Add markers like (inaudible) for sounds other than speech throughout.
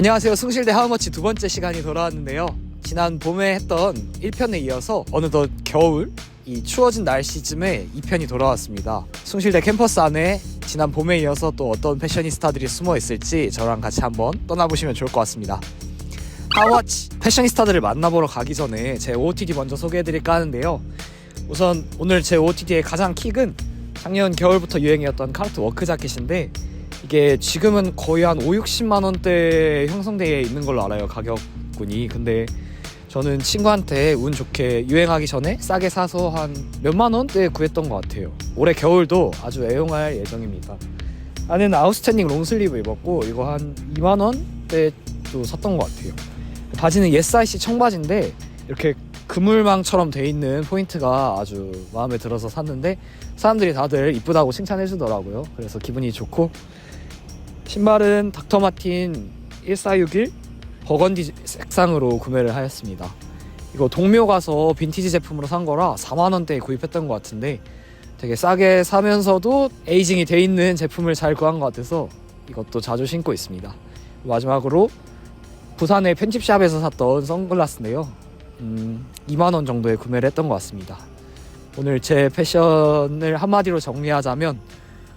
안녕하세요. 숭실대 하우머치 두 번째 시간이 돌아왔는데요. 지난 봄에 했던 1편에 이어서 어느덧 겨울 이 추워진 날씨쯤에 2편이 돌아왔습니다. 숭실대 캠퍼스 안에 지난 봄에 이어서 또 어떤 패셔니스타들이 숨어 있을지 저랑 같이 한번 떠나보시면 좋을 것 같습니다. 하워치 패셔니스타들을 만나보러 가기 전에 제 OOTD 먼저 소개해드릴까 하는데요. 우선 오늘 제 OOTD의 가장 킥은 작년 겨울부터 유행이었던 카르트 워크 자켓인데 이게 지금은 거의 한 5, 60만 원대 형성되어 있는 걸로 알아요 가격군이. 근데 저는 친구한테 운 좋게 유행하기 전에 싸게 사서 한 몇만 원대에 구했던 것 같아요. 올해 겨울도 아주 애용할 예정입니다. 안에는 아웃스탠딩 롱슬리브 입었고 이거 한 2만 원대도 샀던 것 같아요. 바지는 예사이시 청바지인데 이렇게 그물망처럼 돼 있는 포인트가 아주 마음에 들어서 샀는데 사람들이 다들 이쁘다고 칭찬해 주더라고요. 그래서 기분이 좋고 신발은 닥터마틴 1461 버건디 색상으로 구매를 하였습니다. 이거 동묘 가서 빈티지 제품으로 산 거라 4만 원대에 구입했던 것 같은데 되게 싸게 사면서도 에이징이 돼 있는 제품을 잘 구한 것 같아서 이것도 자주 신고 있습니다. 마지막으로 부산의 편집샵에서 샀던 선글라스인데요. 음, 2만 원 정도에 구매를 했던 것 같습니다. 오늘 제 패션을 한마디로 정리하자면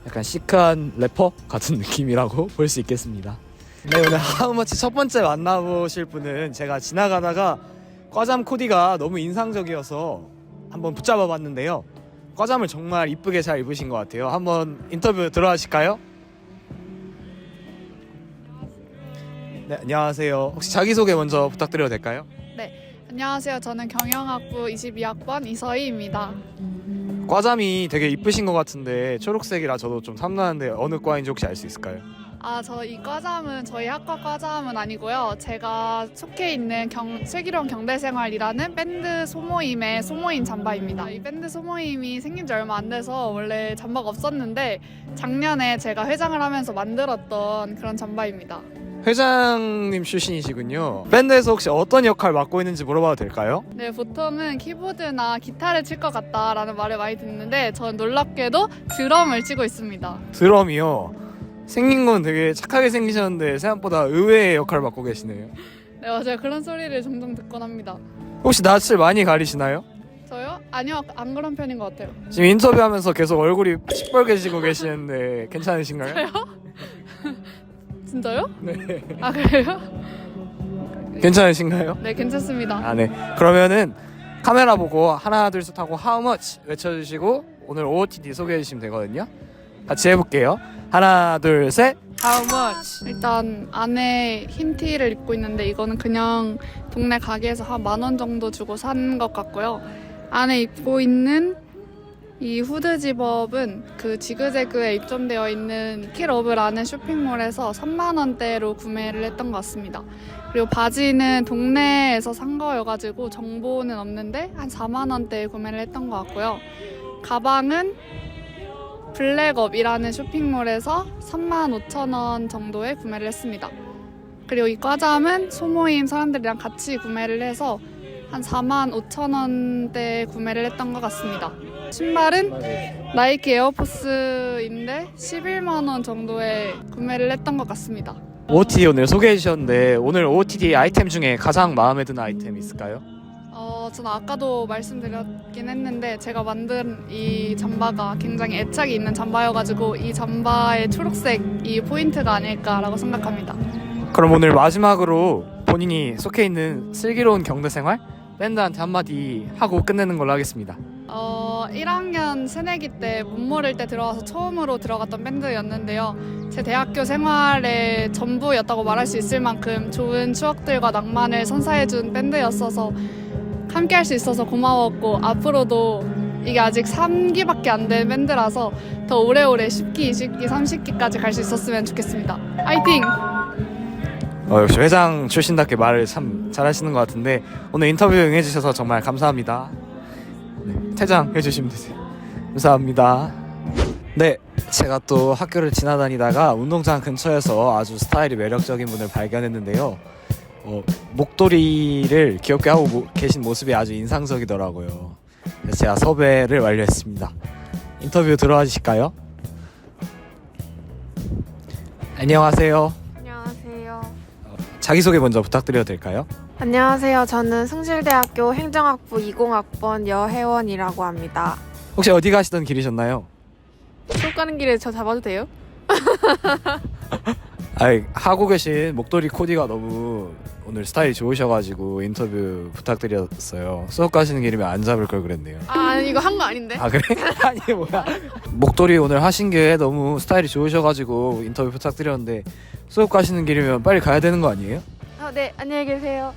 약간 시크한 래퍼 같은 (laughs) 느낌이라고 (laughs) 볼 수 있겠습니다. 네 오늘 하우머치 첫 번째 만나보실 분은 제가 지나가다가 과잠 코디가 너무 인상적이어서 한번 붙잡아 봤는데요. 과잠을 정말 이쁘게 잘 입으신 것 같아요. 한번 인터뷰 들어가실까요? 네 안녕하세요. 혹시 자기소개 먼저 부탁드려도 될까요? 안녕하세요. 저는 경영학부 22학번 이서희입니다. 과잠이 되게 이쁘신 것 같은데 초록색이라 저도 좀 탐나는데 어느 과인지 혹시 알 수 있을까요? 아, 저 이 과잠은 저희 학과 과잠은 아니고요. 제가 속해 있는 경, 슬기로운 경대생활이라는 밴드 소모임의 소모임 잠바입니다. 이 밴드 소모임이 생긴 지 얼마 안 돼서 원래 잠바가 없었는데 작년에 제가 회장을 하면서 만들었던 그런 잠바입니다. 회장님 출신이시군요. 밴드에서 혹시 어떤 역할 맡고 있는지 물어봐도 될까요? 네, 보통은 키보드나 기타를 칠 것 같다라는 말을 많이 듣는데 저는 놀랍게도 드럼을 치고 있습니다. 드럼이요. 생긴 건 되게 착하게 생기셨는데 생각보다 의외의 역할을 맡고 계시네요. 네, 맞아요. 그런 소리를 종종 듣곤 합니다. 혹시 낯을 많이 가리시나요? 저요? 아니요, 안 그런 편인 것 같아요. 지금 인터뷰하면서 계속 얼굴이 시뻘개지고 계시는데 괜찮으신가요? 진짜요? 네. 아 그래요? 괜찮으신가요? 네, 괜찮습니다. 아 네. 그러면은 카메라 보고 하나 둘 셋 하고 How much 외쳐주시고 오늘 OOTD 소개해 주시면 되거든요. 같이 해볼게요. 하나 둘 셋. How much? 일단 안에 흰 티를 입고 있는데 이거는 그냥 동네 가게에서 한 만 원 정도 주고 산 것 같고요. 안에 입고 있는 이 후드 집업은 그 지그재그에 입점되어 있는 킬러브라는 쇼핑몰에서 3만 원대로 구매를 했던 것 같습니다. 그리고 바지는 동네에서 산 거여가지고 정보는 없는데 한 4만 원대에 구매를 했던 것 같고요. 가방은 블랙업이라는 쇼핑몰에서 3만 5천 원 정도에 구매를 했습니다. 그리고 이 과잠은 소모임 사람들이랑 같이 구매를 해서 한 4만 5천 원대 구매를 했던 것 같습니다. 신발은 나이키 에어포스인데 11만 원 정도에 구매를 했던 것 같습니다. OOTD 오늘 소개해 주셨는데 오늘 OOTD 아이템 중에 가장 마음에 드는 아이템 있을까요? 어, 저는 아까도 말씀드렸긴 했는데 제가 만든 이 잠바가 굉장히 애착이 있는 잠바여가지고 이 잠바의 초록색이 포인트가 아닐까라고 생각합니다. 그럼 오늘 마지막으로 본인이 속해 있는 슬기로운 경대 생활 밴드한테 한마디 하고 끝내는 걸로 하겠습니다. 어, 1학년 새내기 때 문모를 때 들어와서 처음으로 들어갔던 밴드였는데요. 제 대학교 생활의 전부였다고 말할 수 있을 만큼 좋은 추억들과 낭만을 선사해준 밴드였어서 함께 할 수 있어서 고마웠고 앞으로도 이게 아직 3기밖에 안 된 밴드라서 더 오래오래 10기, 20기, 30기까지 갈 수 있었으면 좋겠습니다. 파이팅! 어, 역시 회장 출신답게 말을 참 잘하시는 것 같은데 오늘 인터뷰 응해주셔서 정말 감사합니다. 네, 퇴장 해주시면 되세요. 감사합니다. 네, 제가 또 학교를 지나다니다가 운동장 근처에서 아주 스타일이 매력적인 분을 발견했는데요. 어, 목도리를 귀엽게 하고 모- 계신 모습이 아주 인상적이더라고요. 그래서 제가 섭외를 완료했습니다. 인터뷰 들어와 주실까요? 안녕하세요. 자기소개 먼저 부탁드려도 될까요? 안녕하세요. 저는 승실대학교 행정학부 20학번 여혜원이라고 합니다. 혹시 어디 가시던 길이셨나요? 수업 가는 길에 저 잡아도 돼요? (laughs) 아이, 하고 계신 목도리 코디가 너무 오늘 스타일이 좋으셔가지고 인터뷰 부탁드렸어요. 수업 가시는 길이면 안 잡을 걸 그랬네요. 아, 이거 한 거 아닌데? 아 그래? (laughs) 아니 뭐야 목도리 오늘 하신 게 너무 스타일이 좋으셔가지고 인터뷰 부탁드렸는데 수업 가시는 길이면 빨리 가야 되는 거 아니에요? 어, 네, 안녕히 계세요.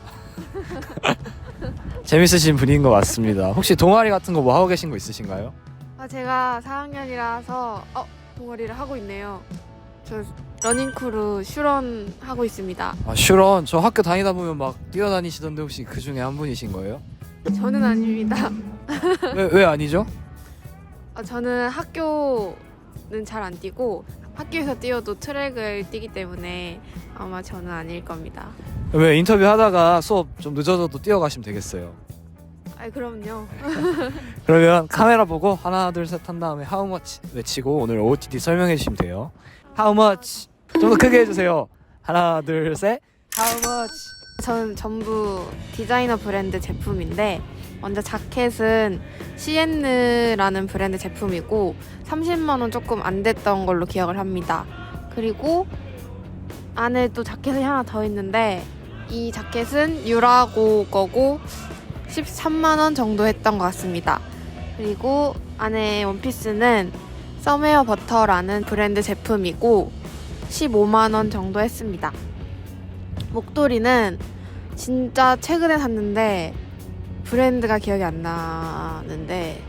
(laughs) 재밌으신 분인 것 같습니다 혹시 동아리 같은 거 뭐 하고 계신 거 있으신가요? 아, 제가 4학년이라서 어, 동아리를 하고 있네요. 저 러닝크루 슈런 하고 있습니다. 아 슈런 저 학교 다니다 보면 막 뛰어다니시던데 혹시 그 중에 한 분이신 거예요? 저는 아닙니다. (laughs) 왜, 왜 아니죠? 아, 저는 학교는 잘 안 뛰고 학교에서 뛰어도 트랙을 뛰기 때문에 아마 저는 아닐 겁니다. 왜 인터뷰 하다가 수업 좀 늦어져도 뛰어가시면 되겠어요 아, 그럼요. (laughs) 그러면 카메라 보고 하나 둘 셋 한 다음에 how much 외치고 오늘 OOTD 설명해 주시면 돼요 how much 좀 더 크게 해주세요 하나 둘 셋 how much 저는 전부 디자이너 브랜드 제품인데 먼저 자켓은 시엔느라는 브랜드 제품이고 30만 원 조금 안 됐던 걸로 기억을 합니다. 그리고 안에 또 자켓이 하나 더 있는데 이 자켓은 유라고 거고 13만 원 정도 했던 것 같습니다. 그리고 안에 원피스는 서메어 버터라는 브랜드 제품이고 15만 원 정도 했습니다. 목도리는 진짜 최근에 샀는데 브랜드가 기억이 안 나는데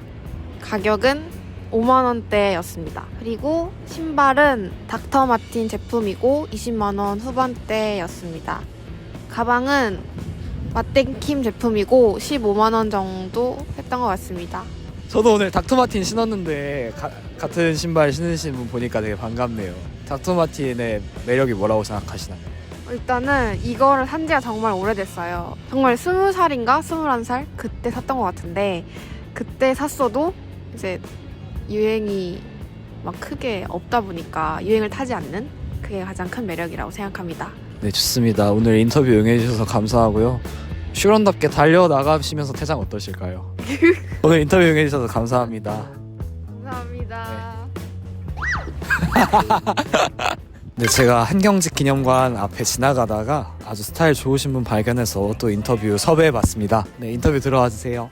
가격은 5만 원대였습니다. 그리고 신발은 닥터 마틴 제품이고 20만 원 후반대였습니다. 가방은 마땡킴 제품이고 15만 원 정도 했던 것 같습니다. 저도 오늘 닥터마틴 신었는데 가- 같은 신발 신으신 분 보니까 되게 반갑네요. 닥터 마틴의 매력이 뭐라고 생각하시나요? 일단은 이거를 산 지가 정말 오래됐어요. 정말 스무 살인가 스물한 살 그때 샀던 것 같은데 그때 샀어도 이제 유행이 막 크게 없다 보니까 유행을 타지 않는 그게 가장 큰 매력이라고 생각합니다. 네 좋습니다. 오늘 인터뷰 응해주셔서 감사하고요. 슈런답게 달려 나가시면서 퇴장 어떠실까요? (laughs) 오늘 인터뷰 응해주셔서 감사합니다. 감사합니다. 네, 제가 한경직 기념관 앞에 지나가다가 아주 스타일 좋으신 분 발견해서 또 인터뷰 섭외해봤습니다. 네, 인터뷰 들어와 주세요.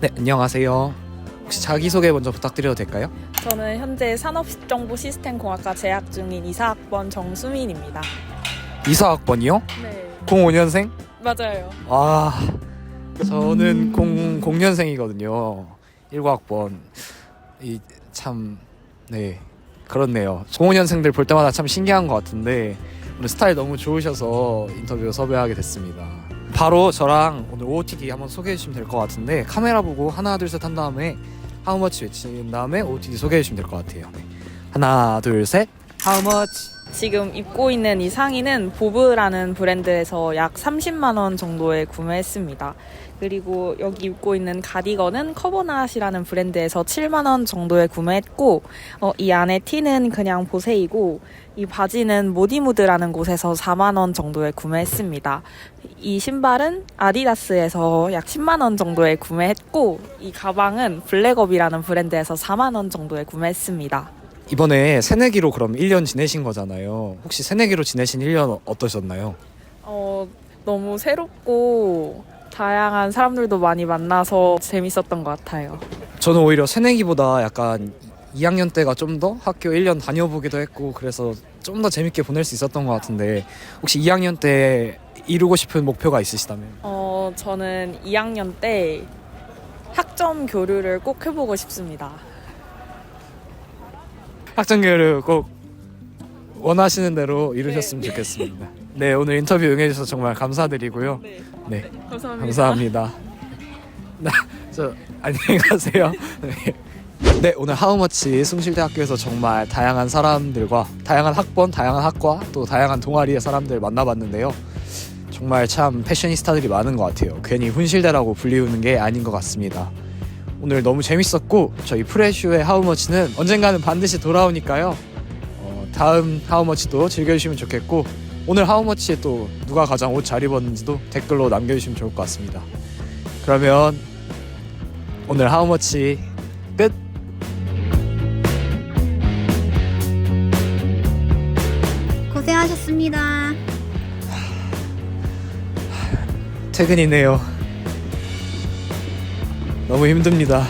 네, 안녕하세요. 혹시 자기소개 먼저 부탁드려도 될까요? 저는 현재 산업정보시스템공학과 재학 중인 이사학번 정수민입니다. 이사학번이요? 네. 05년생? 맞아요. 아, 저는 0, 0년생이거든요. 19학번. 이, 참, 네. 그렇네요. 05년생들 볼 때마다 참 신기한 것 같은데, 오늘 스타일 너무 좋으셔서 인터뷰 섭외하게 됐습니다. 바로 저랑 오늘 OOTD 한번 소개해 주시면 될 것 같은데, 카메라 보고 하나, 둘, 셋 한 다음에, how much 외친 다음에 OOTD 소개해 주시면 될 것 같아요. 네. 하나, 둘, 셋. how much? 지금 입고 있는 이 상의는 보브라는 브랜드에서 약 30만 원 정도에 구매했습니다. 그리고 여기 입고 있는 가디건은 커버낫이라는 브랜드에서 7만 원 정도에 구매했고 어, 이 안에 티는 그냥 보세이고 이 바지는 모디무드라는 곳에서 4만 원 정도에 구매했습니다. 이 신발은 아디다스에서 약 10만 원 정도에 구매했고 이 가방은 블랙업이라는 브랜드에서 4만 원 정도에 구매했습니다. 이번에 새내기로 그럼 1년 지내신 거잖아요. 혹시 새내기로 지내신 1년 어떠셨나요? 어, 너무 새롭고 다양한 사람들도 많이 만나서 재밌었던 것 같아요. 저는 오히려 새내기보다 약간 2학년 때가 좀 더 학교 1년 다녀보기도 했고 그래서 좀 더 재밌게 보낼 수 있었던 것 같은데 혹시 2학년 때 이루고 싶은 목표가 있으시다면 어, 저는 2학년 때 학점 교류를 꼭 해보고 싶습니다. 학점교류 꼭 원하시는 대로 이루셨으면 좋겠습니다. (laughs) 네 오늘 인터뷰 응해주셔서 정말 감사드리고요. 네, 네 감사합니다. 감사합니다. (laughs) 나, 저 안녕히 가세요. 네. 네 오늘 하우머치 숭실대학교에서 정말 다양한 사람들과 다양한 학번, 다양한 학과 또 다양한 동아리의 사람들 만나봤는데요. 정말 참 패셔니스타들이 많은 것 같아요. 괜히 훈실대라고 불리우는 게 아닌 것 같습니다. 오늘 너무 재밌었고 저희 프레슈의 하우머치는 언젠가는 반드시 돌아오니까요. 어, 다음 하우머치도 즐겨주시면 좋겠고 오늘 하우머치에 또 누가 가장 옷 잘 입었는지도 댓글로 남겨주시면 좋을 것 같습니다. 그러면 오늘 하우머치 끝. 고생하셨습니다. 퇴근이네요. 너무 힘듭니다.